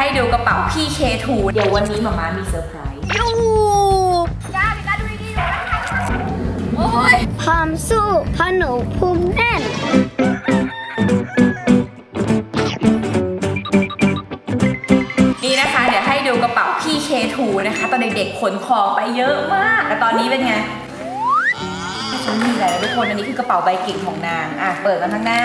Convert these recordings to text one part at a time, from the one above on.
ให้ดูกระเป๋าพี่ K2 เดี๋ยววันนี้หมามามีเซอร์ไพรส์ยูจ้าพี่จ้าดูดีๆดูนะคะโอ้ยพร้อมสู้เพราะหนูภูมิแน่นนี่นะคะ เดี๋ยวให้ดูกระเป๋าพี่ K2 นะคะ ตอนเด็กๆขนของไปเยอะมาก แต่ตอนนี้เป็นไงฉันมีอะไรแล้วทุกคนอันนี้คือกระเป๋าใบเก่งของนางอะเปิดมาข้างหน้า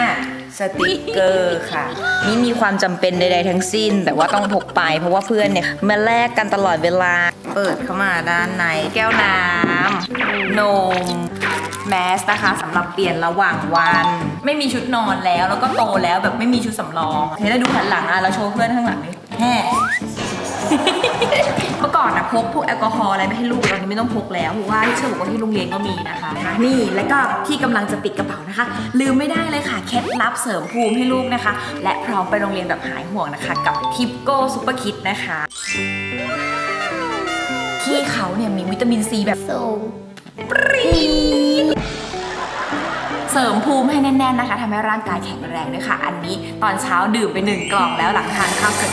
สติกเกอร์ค่ะ นี่มีความจำเป็นใดๆทั้งสิ้น แต่ว่าต้องพกไป เพราะว่าเพื่อนเนี่ยมาแลกกันตลอดเวลา เปิดเข้ามาด้านในแก้วน้ำนมแมสนะคะสำหรับเปลี่ยนระหว่างวัน ไม่มีชุดนอนแล้วแล้วก็โตแล้วแบบไม่มีชุดสำรองเห็นแล้วดูหันหลังอะเราโชว์เพื่อนข้างหลังนี่แฮ่ เมื่อก่อนนะพกพวกแอลกอฮอล์อะไรไม่ให้ลูกตอนนี้ไม่ต้องพกแล้วเพราะว่าที่เชื่อบอกว่าที่โรงเรียนก็มีนะคะ นี่แล้วก็ที่กำลังจะปิดกระเป๋านะคะ ลืมไม่ได้เลยค่ะเคล็ดลับเสริมภูมิให้ลูกนะคะ และพร้อมไปโรงเรียนแบบหายห่วงนะคะ กับทิปโก้ซุปเปอร์คิดนะคะ ที่เขาเนี่ยมีวิตามินซีแบบสูง เสริมภูมิให้แน่นๆนะคะทำให้ร่างกายแข็งแรงด้วยค่ะ อันนี้ตอนเช้าดื่มไปหนึ่งกล่องแล้วหลังทานข้าวเสร็จ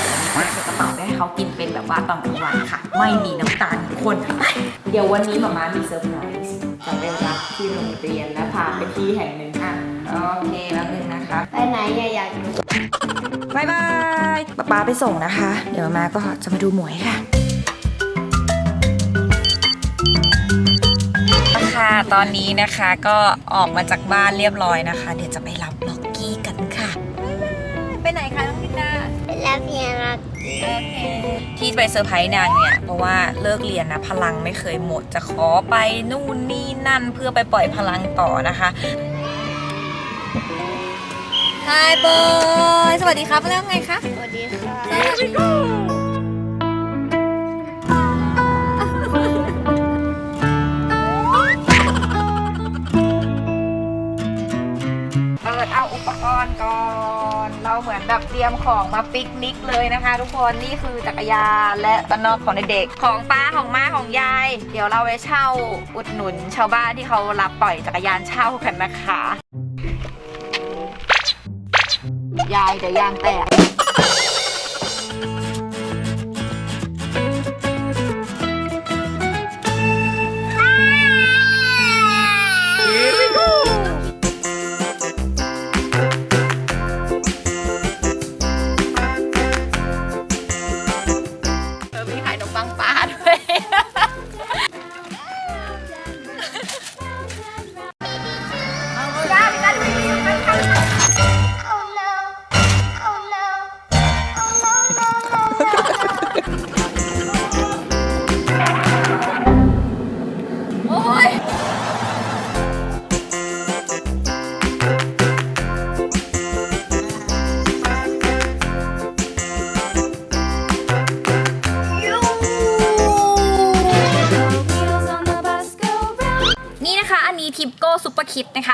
ใส่กระเป๋าได้ให้เขากินเป็นแบบว่าตอนกลางวันค่ะ ไม่มีน้ำตาลทุกคนไปเดี๋ยววันนี้หมามามีเซอร์ไพรส์จะไปรับที่โรงเรียนและพาไปที่แห่งหนึ่งอะโอเคแล้วนึงนะคะไปไหนอย่าอยากบายบายป๊าป๊าไปส่งนะคะ เดี๋ยวมาก็จะมาดูหมวยค่ะ ตอนนี้นะคะก็ออกมาจากบ้านเรียบร้อยนะคะ เดี๋ยวจะไปรับล็อกกี้กันค่ะ ไปไหนคะน้องลินดาแล้วเพียงรักโอเคที่ไปเซอร์ไพรส์นางเนี่ย เพราะว่าเลิกเรียนนะ พลังไม่เคยหมดจะขอไปนู่นนี่นั่นเพื่อไปปล่อยพลังต่อนะคะ Hi boy สวัสดีครับแล้วไงคะสวัสดีค่ะ ดเอาอุปกรณ์ก่อน เราเหมือนแบบเตรียมของมาปิกนิกเลยนะคะ ทุกคนนี่คือจักรยานและตันนอกของเด็กๆของป้าของมาของยาย เดี๋ยวเราไปเช่าอุดหนุนชาวบ้านที่เขารับปล่อยจักรยานเช่ากันนะคะ ยายเดี๋ยวยางแตก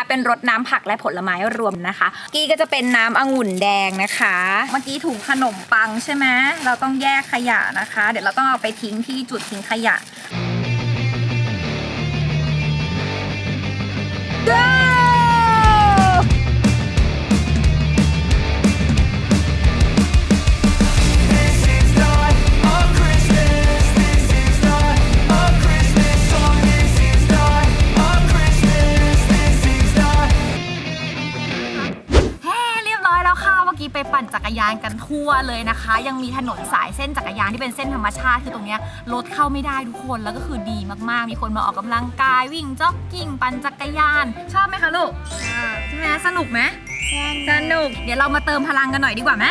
เป็นรสน้ำผักและผลไม้รวมนะคะ กี้ก็จะเป็นน้ำองุ่นแดงนะคะ เมื่อกี้ถุงขนมปังใช่ไหมเราต้องแยกขยะนะคะ เดี๋ยวเราต้องเอาไปทิ้งที่จุดทิ้งขยะแอยแล้วค่ะเมื่อกี้ไปปั่นจักรยานกันทั่วเลยนะคะ ยังมีถนนสายเส้นจักรยานที่เป็นเส้นธรรมชาติคือตรงเนี้ยรถเข้าไม่ได้ทุกคนแล้วก็คือดีมากๆ มีคนมาออกกำลังกายวิ่งจ็อกกิ้งปั่นจักรยาน ชอบไหมคะลูกใช่ไหมสนุกไหมสนุกเดี๋ยวเรามาเติมพลังกันหน่อยดีกว่าไหม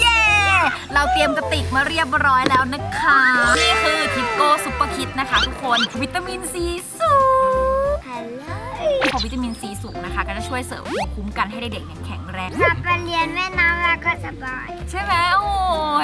เย้ เราเตรียมกระติกมาเรียบร้อยแล้วนะคะ นี่คือทิปโก้ซุปเปอร์คิดนะคะทุกคน วิตามินซีสูงฮัลโหล ของวิตามินซีสูงนะคะ ก็จะช่วยเสริมภูมิคุ้มกันให้เด็กๆเนี่ยแข็งแรงกลับไปเรียนแม่น้ำแล้วก็สบาย ใช่ไหมโอ้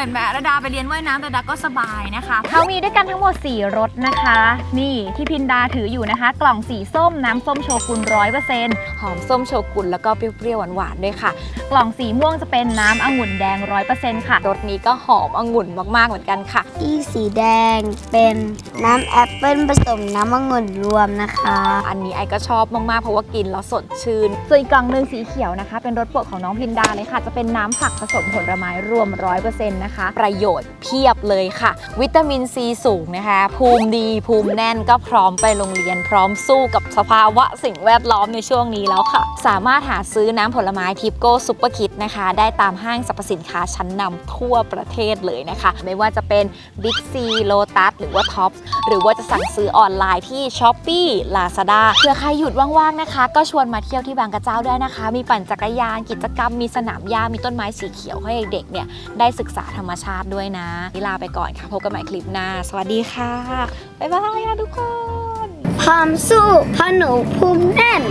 เห็นไหมระดาไปเรียนว่ายน้ำแต่ดาก็สบายนะคะ เขามีด้วยกันทั้งหมด 4 รสนะคะ นี่ที่พินดาถืออยู่นะคะ กล่องสีส้มน้ำส้มโชกุนร้อยเปอร์เซ็นต์หอมส้มโชกุนแล้วก็เปรี้ยวๆหวานๆด้วยค่ะ กล่องสีม่วงจะเป็นน้ำองุ่นแดงร้อยเปอร์เซ็นต์ค่ะ รสนี้ก็หอมองุ่นมากๆเหมือนกันค่ะ ที่สีแดงเป็นน้ำแอปเปิ้ลผสมน้ำองุ่นรวมนะคะ อันนี้ไอก็ชอบมากๆเพราะว่ากินแล้วสดชื่น ส่วนอีกกล่องหนึ่งสีเขียวนะคะ เป็นรสโปรดของน้องพินดาเลยค่ะ จะเป็นน้ำผักผสมผลไม้รวมร้อยเปอร์เซ็นต์นะคะนะคะ ประโยชน์เพียบเลยค่ะ วิตามินซีสูงนะคะ ภูมิดีภูมิแน่นก็พร้อมไปโรงเรียนพร้อมสู้กับสภาวะสิ่งแวดล้อมในช่วงนี้แล้วค่ะ สามารถหาซื้อน้ำผลไม้ทิปโก้ซุปเปอร์คิดนะคะ ได้ตามห้างสรรพสินค้าชั้นนำทั่วประเทศเลยนะคะ ไม่ว่าจะเป็น Big C Lotus หรือว่า Tops หรือว่าจะสั่งซื้อออนไลน์ที่ s h อ p e e Lazada เผื่อใครหยุดว่างๆนะคะ ก็ชวนมาเที่ยวที่บางกระเจ้าได้นะคะ มีปั่นจักรยานกิจกรรมมีสนามหญ้ามีต้นไม้สีเขียวให้เด็กเนี่ยได้ศึกษาธรรมชาติด้วยนะนี่ลาไปก่อนค่ะ พบกันใหม่คลิปหน้า สวัสดีค่ะ บ๊ายบายนะทุกคนพร้อมสู้พราะหนูภูมิแน่น